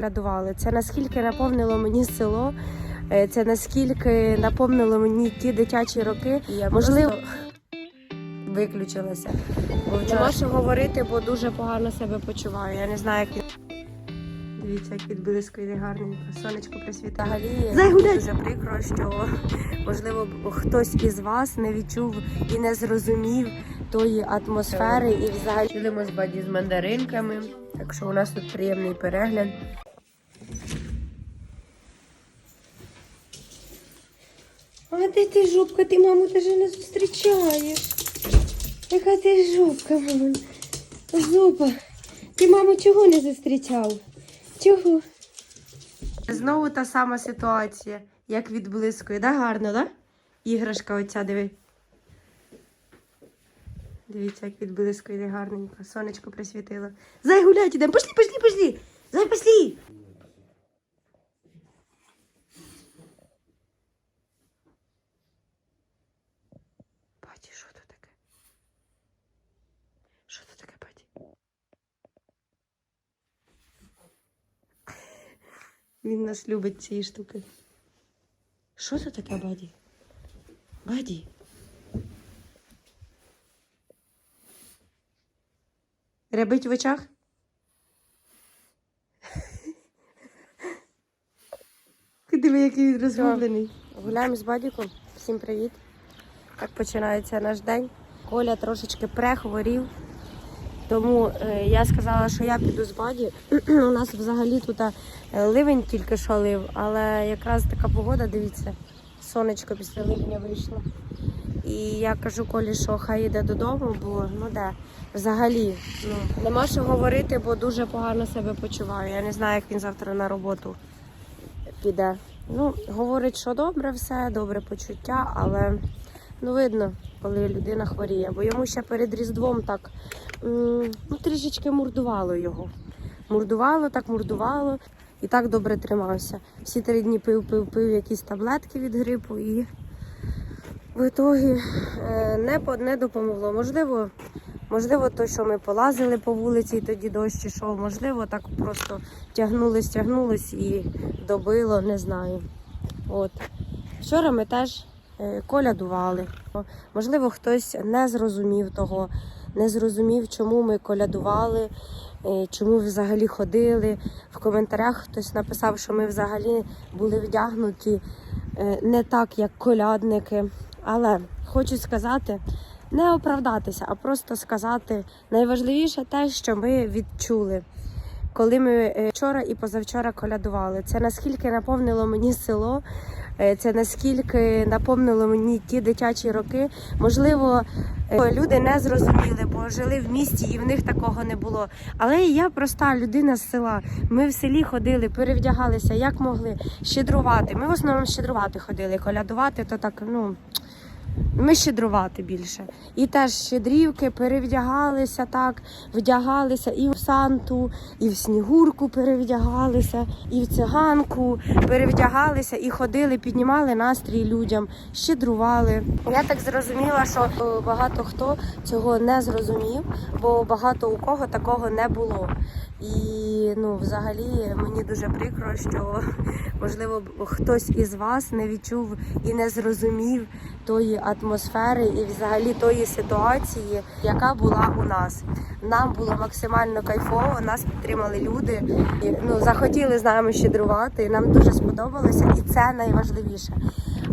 Рядували. Це наскільки наповнило мені село, е, це наскільки наповнило мені ті дитячі роки. Я можливо виключилася. Бо Нема що говорити, бо дуже погано себе почуваю. Я не знаю, як. Дивіться, як відблискує гарненько. Сонечко присвіта. Взагалі дуже прикро, що можливо хтось із вас не відчув і не зрозумів тої атмосфери і взагалі Чилимо з баді з мандаринками. Так що у нас тут приємний перегляд. А де ти жопка? Ти маму даже не зустрічаєш. Яка ти жопка, мама? Зупа. Ти маму чого не зустрічав? Чого? Знову та сама ситуація, як відблискує. Да, гарно, да? Іграшка оця, диви. Дивіться, як відблискує гарненько. Сонечко присвітило. Зай гулять ідемо. Пошли, пошли, пошли. Зай, пошли. Паті, що тут таке? Що тут таке, Паті? Він нас любить цієї штуки. Що це таке, Баді? Баді? Рябить в очах? Диви, який він розгублений. Гуляємо з Бадіком. Всім привіт. Так починається наш день. Коля трошечки прехворів. Тому е, я сказала, що я піду з Баді. У нас взагалі тут е, ливень тільки що але якраз така погода, дивіться, сонечко після ливня вийшло. І я кажу Колі, що хай йде додому, бо ну де, взагалі, ну нема що говорити, бо дуже погано себе почуваю. Я не знаю, як він завтра на роботу піде. Ну, говорить, що добре все, добре почуття, але ну видно, коли людина хворіє, бо йому ще перед Різдвом так ну, трішечки мурдувало його. Мурдувало, так мурдувало і так добре тримався. Всі три дні пив, пив, пив якісь таблетки від грипу і в ітогі е, не, не допомогло. Можливо, можливо, то, що ми полазили по вулиці, і тоді дощ ішов, можливо, так просто тягнулось, тягнулось і добило, не знаю. От. Вчора ми теж колядували. Можливо, хтось не зрозумів того, не зрозумів, чому ми колядували, е, чому взагалі ходили. В коментарях хтось написав, що ми взагалі були вдягнуті е, не так, як колядники. Але хочу сказати, не оправдатися, а просто сказати найважливіше те, що ми відчули. Коли ми е, вчора і позавчора колядували, це наскільки наповнило мені село, е, це наскільки наповнило мені ті дитячі роки. Можливо, е, люди не зрозуміли, бо жили в місті і в них такого не було. Але я проста людина з села. Ми в селі ходили, перевдягалися, як могли щедрувати. Ми в основному щедрувати ходили, колядувати, то так, ну. Ми щедрувати більше. І теж щедрівки перевдягалися так, вдягалися і в Санту, і в Снігурку перевдягалися, і в циганку перевдягалися і ходили, піднімали настрій людям, щедрували. Я так зрозуміла, що е, багато хто цього не зрозумів, бо багато у кого такого не було. І ну, взагалі мені дуже прикро, що можливо хтось із вас не відчув і не зрозумів тої атмосфери і взагалі тої ситуації, яка була у нас. Нам було максимально кайфово, нас підтримали люди, і, ну захотіли з нами щедрувати. і Нам дуже сподобалося, і це найважливіше.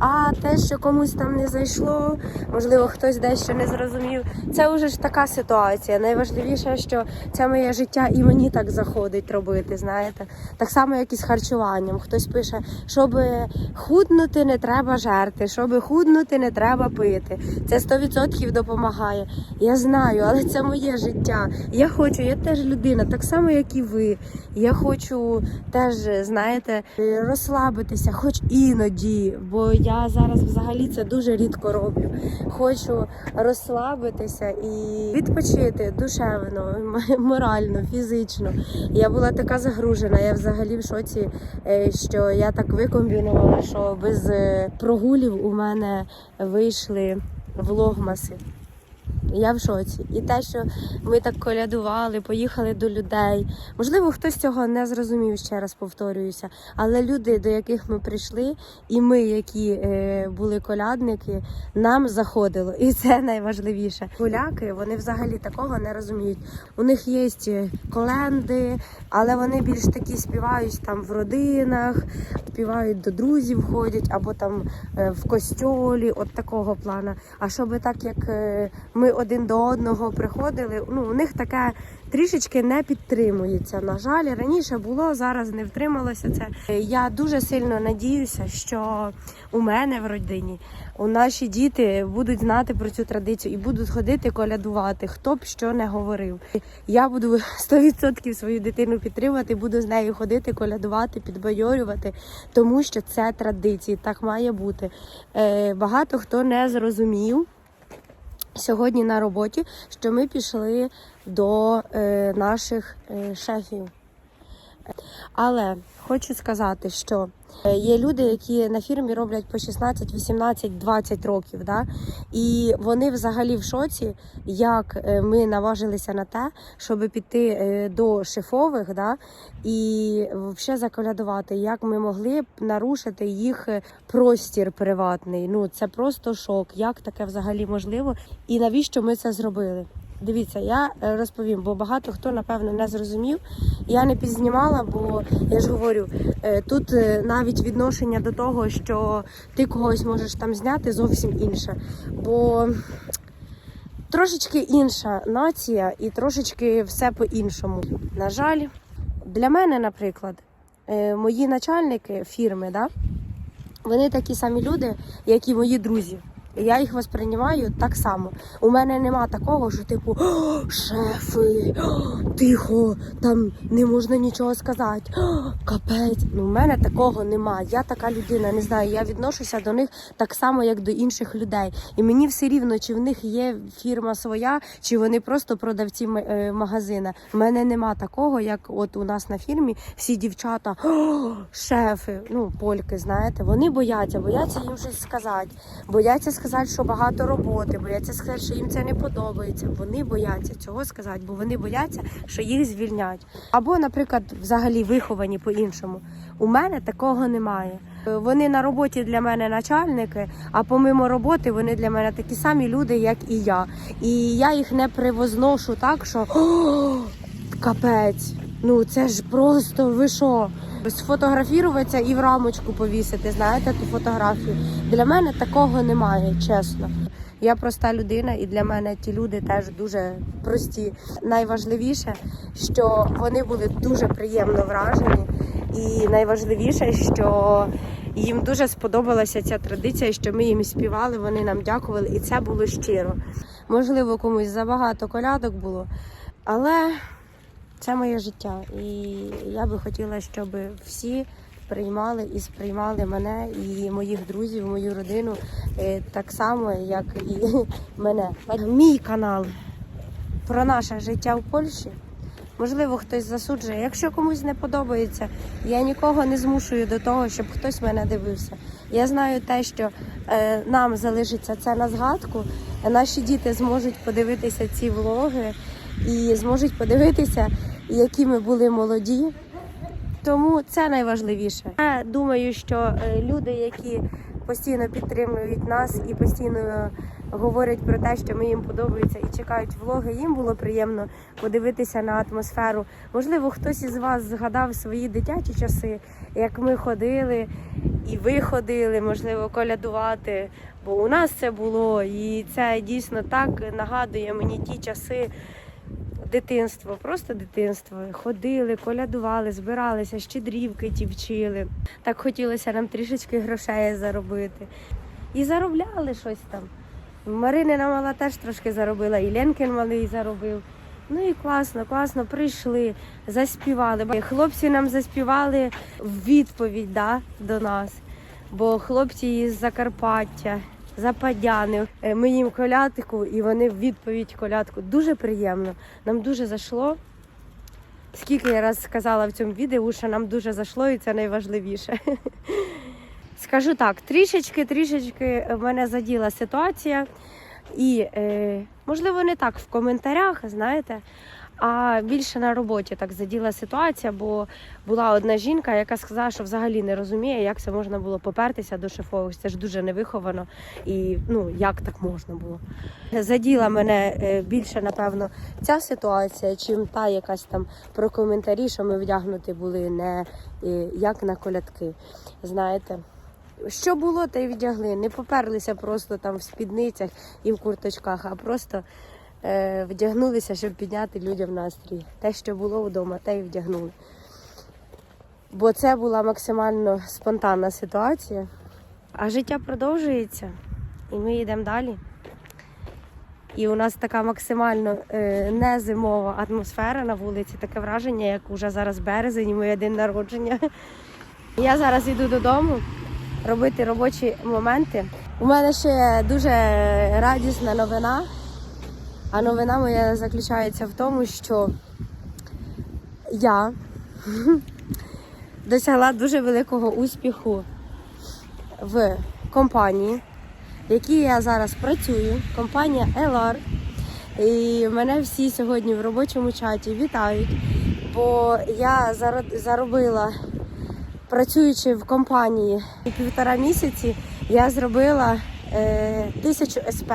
А те, що комусь там не зайшло, можливо, хтось дещо не зрозумів. Це вже ж така ситуація. Найважливіше, що це моє життя і мені так заходить робити. Знаєте, так само, як і з харчуванням. Хтось пише, щоб худнути, не треба жерти, щоб худнути, не треба пити. Це 100% допомагає. Я знаю, але це моє життя. Я хочу, я теж людина, так само, як і ви. Я хочу теж, знаєте, розслабитися, хоч іноді, бо я зараз взагалі це дуже рідко роблю. Хочу розслабитися і відпочити душевно, морально, фізично. Я була така загружена, я взагалі в шоці, е, що я так викомбінувала, що без е, прогулів у мене вийшли влогмаси. Я в шоці. І те, що ми так колядували, поїхали до людей. Можливо, хтось цього не зрозумів, ще раз повторююся. Але люди, до яких ми прийшли, і ми, які е, були колядники, нам заходило. І це найважливіше. Поляки вони взагалі такого не розуміють. У них є коленди, але вони більш такі співають там в родинах, співають до друзів, ходять або там е, в костьолі, от такого плана. А щоб так як е, ми один до одного приходили, ну у них таке трішечки не підтримується. На жаль, раніше було, зараз не втрималося це. Я дуже сильно надіюся, що у мене в родині у наші діти будуть знати про цю традицію і будуть ходити колядувати, хто б що не говорив. Я буду 100% свою дитину підтримувати, буду з нею ходити, колядувати, підбайорювати, тому що це традиції, так має бути. Е, багато хто не зрозумів сьогодні на роботі, що ми пішли до е, наших е, шефів. Але хочу сказати, що е, є люди, які на фірмі роблять по 16, 18, 20 років, да? і вони взагалі в шоці, як е, ми наважилися на те, щоб піти е, до шефових, да? і взагалі заколядувати, як ми могли б нарушити їх простір приватний. Ну це просто шок. Як таке взагалі можливо, і навіщо ми це зробили? Дивіться, я е, розповім, бо багато хто напевно не зрозумів. Я не підзнімала, бо я ж говорю, е, тут е, навіть відношення до того, що ти когось можеш там зняти, зовсім інше. Бо трошечки інша нація і трошечки все по-іншому. На жаль, для мене, наприклад, мої начальники фірми, да, вони такі самі люди, як і мої друзі. Я їх восприймаю так само. У мене нема такого, що типу «О, шефи, тихо, там не можна нічого сказати. «О, Капець. Ну, у мене такого нема. Я така людина, не знаю. Я відношуся до них так само, як до інших людей. І мені все рівно, чи в них є фірма своя, чи вони просто продавці е, магазина. У мене нема такого, як от у нас на фірмі всі дівчата, «О, шефи, ну польки, знаєте, вони бояться, бояться їм щось сказати, бояться сказати, що багато роботи, бояться сказати, що їм це не подобається. Вони бояться цього сказати, бо вони бояться, що їх звільнять. Або, наприклад, взагалі виховані по-іншому. У мене такого немає. Е, Вони на роботі для мене начальники, а помимо роботи вони для мене такі самі люди, як і я. І я їх не привозношу так, що «О, капець. Ну це ж просто ви що? Сфотографіруватися і в рамочку повісити, знаєте, ту фотографію. Для мене такого немає, чесно. Я проста людина, і для мене ті люди теж дуже прості. Найважливіше, що вони були дуже приємно вражені, і найважливіше, що їм дуже сподобалася ця традиція, що ми їм співали, вони нам дякували, і це було щиро. Можливо, комусь забагато колядок було, але це моє життя. І я би хотіла, щоб всі приймали і сприймали мене і моїх друзів, мою родину е, так само, як і мене. Мій канал про наше життя в Польщі. Можливо, хтось засуджує. Якщо комусь не подобається, я нікого не змушую до того, щоб хтось мене дивився. Я знаю те, що е, нам залишиться це на згадку. Наші діти зможуть подивитися ці влоги і зможуть подивитися, які ми були молоді. Тому це найважливіше. Я думаю, що е, люди, які постійно підтримують нас і постійно говорять про те, що ми їм подобається і чекають влоги, їм було приємно подивитися на атмосферу. Можливо, хтось із вас згадав свої дитячі часи, як ми ходили і ви ходили, можливо, колядувати. Бо у нас це було, і це дійсно так нагадує мені ті часи. Дитинство, просто дитинство. Ходили, колядували, збиралися, щедрівки ті вчили. Так хотілося нам трішечки грошей заробити. І заробляли щось там. Маринина мала теж трошки заробила, і Ленкин малий заробив. Ну і класно, класно, прийшли, заспівали. Хлопці нам заспівали в відповідь да, до нас. Бо хлопці із Закарпаття, Западяни. Е, Ми їм колядку, і вони в відповідь колядку. Дуже приємно. Нам дуже зайшло. Скільки я раз сказала в цьому відео, що нам дуже зайшло, і це найважливіше. Скажу так, трішечки, трішечки мене заділа ситуація. І, е, можливо, не так в коментарях, знаєте, а більше на роботі так заділа ситуація, бо була одна жінка, яка сказала, що взагалі не розуміє, як це можна було попертися до шефових. Це ж дуже невиховано. І ну як так можна було. Заділа мене е, більше, напевно, ця ситуація, чим та якась там про коментарі, що ми вдягнуті були не як на колядки. Знаєте. Що було, те й вдягли. Не поперлися просто там в спідницях і в курточках, а просто вдягнулися, щоб підняти людям настрій. Те, що було вдома, те й вдягнули. Бо це була максимально спонтанна ситуація. А життя продовжується, і ми йдемо далі. І у нас така максимально е, незимова атмосфера на вулиці, таке враження, як уже зараз березень, і моє день народження. Я зараз йду додому робити робочі моменти. У мене ще дуже радісна новина. А новина моя заключається в тому, що я досягла дуже великого успіху в компанії, в якій я зараз працюю. Компанія LR. І мене всі сьогодні в робочому чаті вітають, бо я заро- заробила, працюючи в компанії півтора місяці, я зробила е, тисячу СП.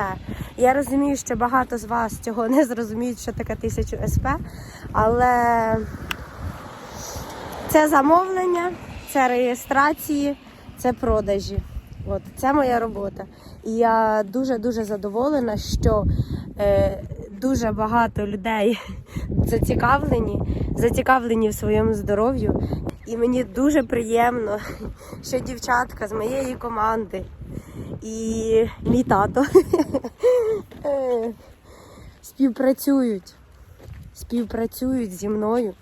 Я розумію, що багато з вас цього не зрозуміють, що таке тисячу СП, але це замовлення, це реєстрації, це продажі. От це моя робота. І я дуже дуже задоволена, що е, дуже багато людей зацікавлені, зацікавлені в своєму здоров'ю. І мені дуже приємно, що дівчатка з моєї команди і мій тато е, співпрацюють, співпрацюють зі мною.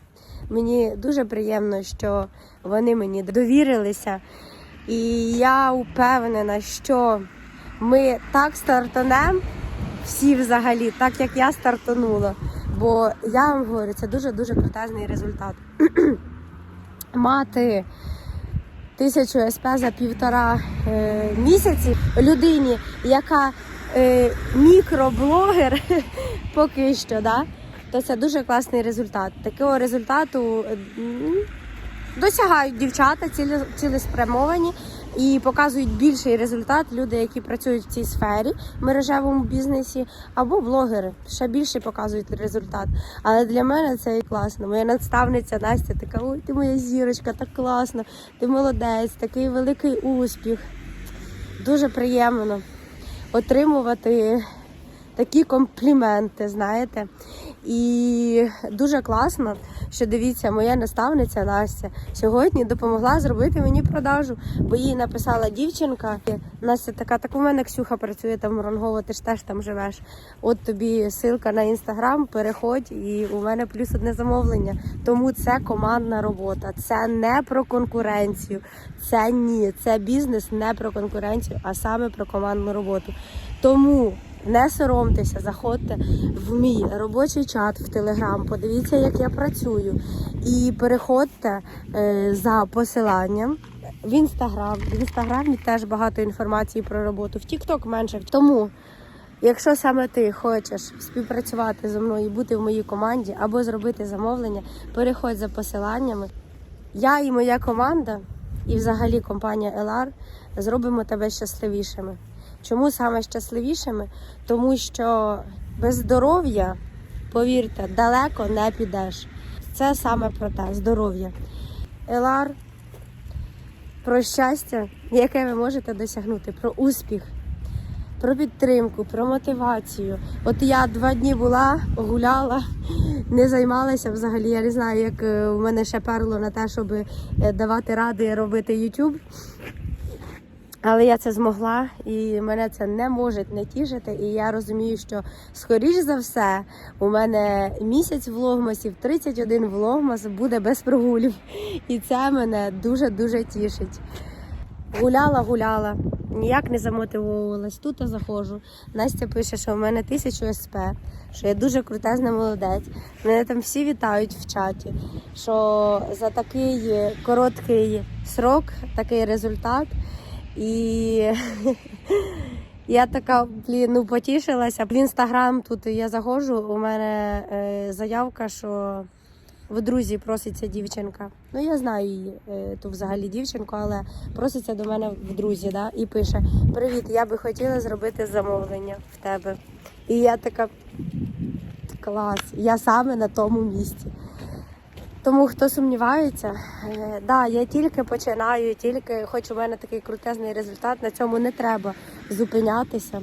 Мені дуже приємно, що вони мені довірилися. І я впевнена, що ми так стартанемо, всі взагалі, так як я стартанула. Бо я вам говорю, це дуже-дуже крутезний результат. Мати тисячу СП за півтора е, місяці людині, яка е, мікроблогер поки що, да, то це дуже класний результат. Такого результату досягають дівчата цілеспрямовані і показують більший результат люди, які працюють в цій сфері мережевому бізнесі, або блогери ще більше показують результат. Але для мене це і класно. Моя наставниця Настя така: ой, ти моя зірочка, так класно, ти молодець, такий великий успіх. Дуже приємно отримувати такі компліменти, знаєте. І дуже класно, що дивіться, моя наставниця Настя сьогодні допомогла зробити мені продажу, бо їй написала дівчинка. Настя така, так у мене Ксюха працює там в Ронгово, ти ж теж там живеш. От тобі ссылка на інстаграм, переходь, і у мене плюс одне замовлення. Тому це командна робота, це не про конкуренцію, це ні, це бізнес не про конкуренцію, а саме про командну роботу. Тому не соромтеся, заходьте в мій робочий чат в Телеграм, подивіться, як я працюю, і переходьте е, за посиланням. В інстаграм. В інстаграмі теж багато інформації про роботу. В Тікток менше. Тому, якщо саме ти хочеш співпрацювати зі мною, і бути в моїй команді або зробити замовлення, переходь за посиланнями. Я і моя команда, і взагалі компанія LR зробимо тебе щасливішими. Чому саме щасливішими? Тому що без здоров'я, повірте, далеко не підеш. Це саме про те здоров'я. Елар про щастя, яке ви можете досягнути, про успіх, про підтримку, про мотивацію. От я два дні була, гуляла, не займалася взагалі. Я не знаю, як е, в мене ще перло на те, щоб е, давати ради робити YouTube. Але я це змогла, і мене це не може не тішити. І я розумію, що скоріш за все у мене місяць влогмасів, 31 влогмас буде без прогулів. І це мене дуже дуже тішить. Гуляла, гуляла, ніяк не замотивовувалась. Тут я заходжу. Настя пише, що в мене тисячу СП, що я дуже крутезна молодець. Мене там всі вітають в чаті. Що за такий короткий срок, такий результат. І Я така, блін, ну потішилася. В інстаграм тут я заходжу, у мене е, заявка, що в друзі проситься дівчинка. Ну я знаю її, е, ту взагалі дівчинку, але проситься до мене в друзі, да, і пише: Привіт, я би хотіла зробити замовлення в тебе. І я така клас, я саме на тому місці. Тому хто сумнівається, е, да, я тільки починаю, тільки хоч у мене такий крутезний результат, на цьому не треба зупинятися.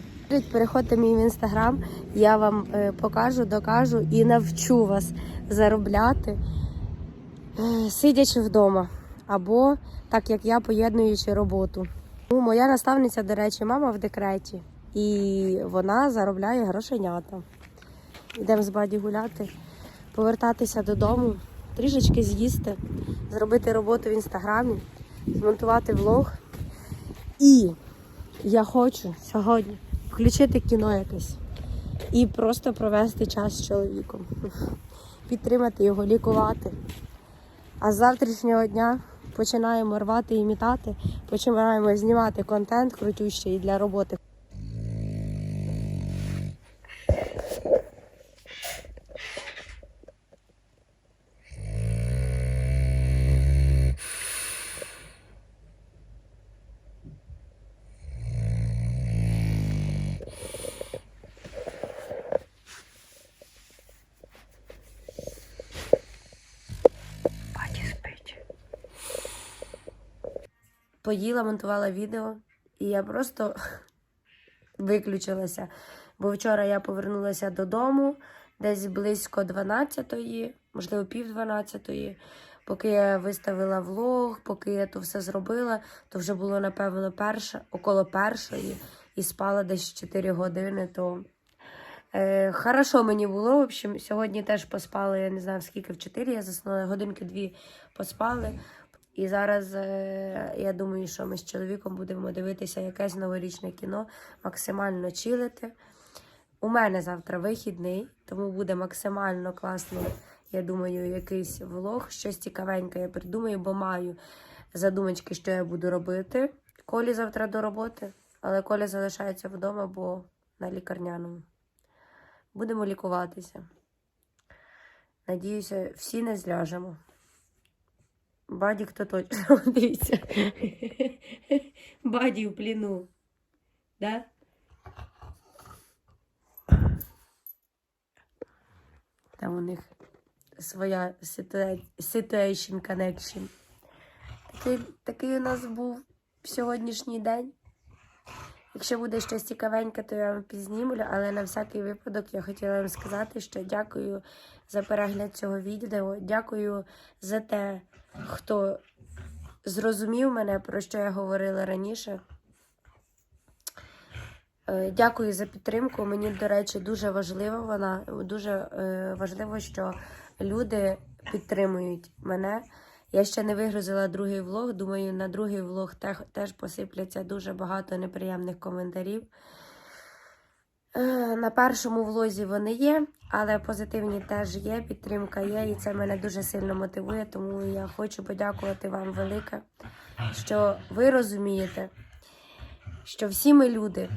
Переходьте мій в інстаграм, я вам е, покажу, докажу і навчу вас заробляти, е, сидячи вдома, або так як я поєднуючи роботу. Ну, моя наставниця, до речі, мама в декреті, і вона заробляє грошенята. Йдемо з баді гуляти, повертатися додому, трішечки з'їсти, зробити роботу в інстаграмі, змонтувати влог. І я хочу сьогодні включити кіно якесь і просто провести час з чоловіком, підтримати його, лікувати. А з завтрашнього дня починаємо рвати і мітати, починаємо знімати контент крутющий для роботи. Поїла, монтувала відео, і я просто виключилася. Бо вчора я повернулася додому десь близько 12-ї, можливо, пів 12-ї. Поки я виставила влог, поки я то все зробила, то вже було, напевно, перша, около першої, і спала десь 4 години. То Е, хорошо мені було. В общем, сьогодні теж поспали, я не знаю скільки в 4 я заснула, годинки дві поспали. І зараз е, я думаю, що ми з чоловіком будемо дивитися якесь новорічне кіно, максимально чилити. У мене завтра вихідний, тому буде максимально класно, я думаю, якийсь влог, щось цікавеньке я придумаю, бо маю задумочки, що я буду робити. Колі завтра до роботи, але Коля залишається вдома, бо на лікарняному. Будемо лікуватися. Надіюся, всі не зляжемо. Бадік то точно дивіться. Баді в пліну. Да? Там у них своя situa- situation connection. Такий, такий у нас був сьогоднішній день. Якщо буде щось цікавеньке, то я вам пізнімлю, але на всякий випадок я хотіла вам сказати, що дякую за перегляд цього відео. Дякую за те, хто зрозумів мене, про що я говорила раніше. Е, Дякую за підтримку. Мені, до речі, дуже важлива вона. Дуже е, важливо, що люди підтримують мене. Я ще не вигрузила другий влог. Думаю, на другий влог теж посипляться дуже багато неприємних коментарів. Е, На першому влозі вони є, але позитивні теж є, підтримка є, і це мене дуже сильно мотивує. Тому я хочу подякувати вам велике, що ви розумієте, що всі ми люди,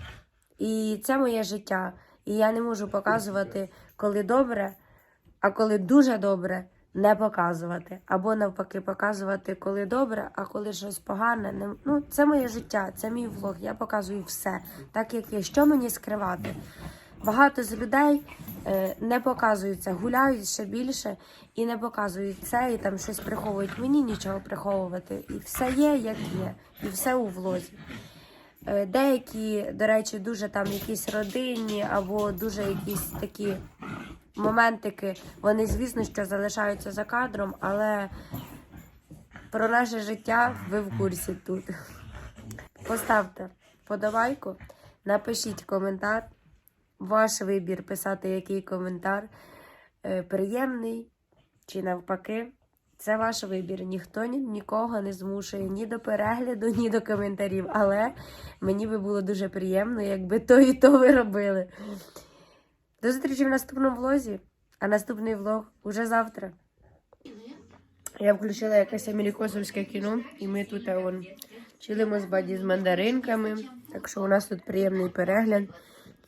і це моє життя. І я не можу показувати, коли добре, а коли дуже добре, не показувати. Або навпаки, показувати, коли добре, а коли щось погане. Не... Ну, це моє життя, це мій влог. Я показую все, так як є. Що мені скривати? Багато з людей е, не показуються, гуляють ще більше і не показують це, і там щось приховують. Мені нічого приховувати. І все є, як є, і все у влозі. Е, Деякі, до речі, дуже там якісь родинні або дуже якісь такі моментики, вони, звісно, що залишаються за кадром, але про наше життя ви в курсі тут. Поставте подавайку, напишіть коментар. Ваш вибір писати який коментар е, приємний чи навпаки. Це ваш вибір. Ніхто ні, нікого не змушує ні до перегляду, ні до коментарів. Але мені би було дуже приємно, якби то і то ви робили. До зустрічі в наступному влозі, а наступний влог уже завтра. Я включила якесь америкосовське кіно, і ми тут а, вон, чилимо з баді з мандаринками. Так що у нас тут приємний перегляд.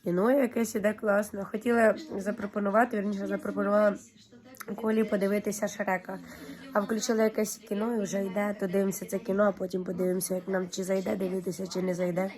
Кіно якесь іде класно. Хотіла запропонувати, верніше запропонувала Колі подивитися Шрека. А включила якесь кіно і вже йде, то дивимося це кіно, а потім подивимося, як нам чи зайде дивитися, чи не зайде.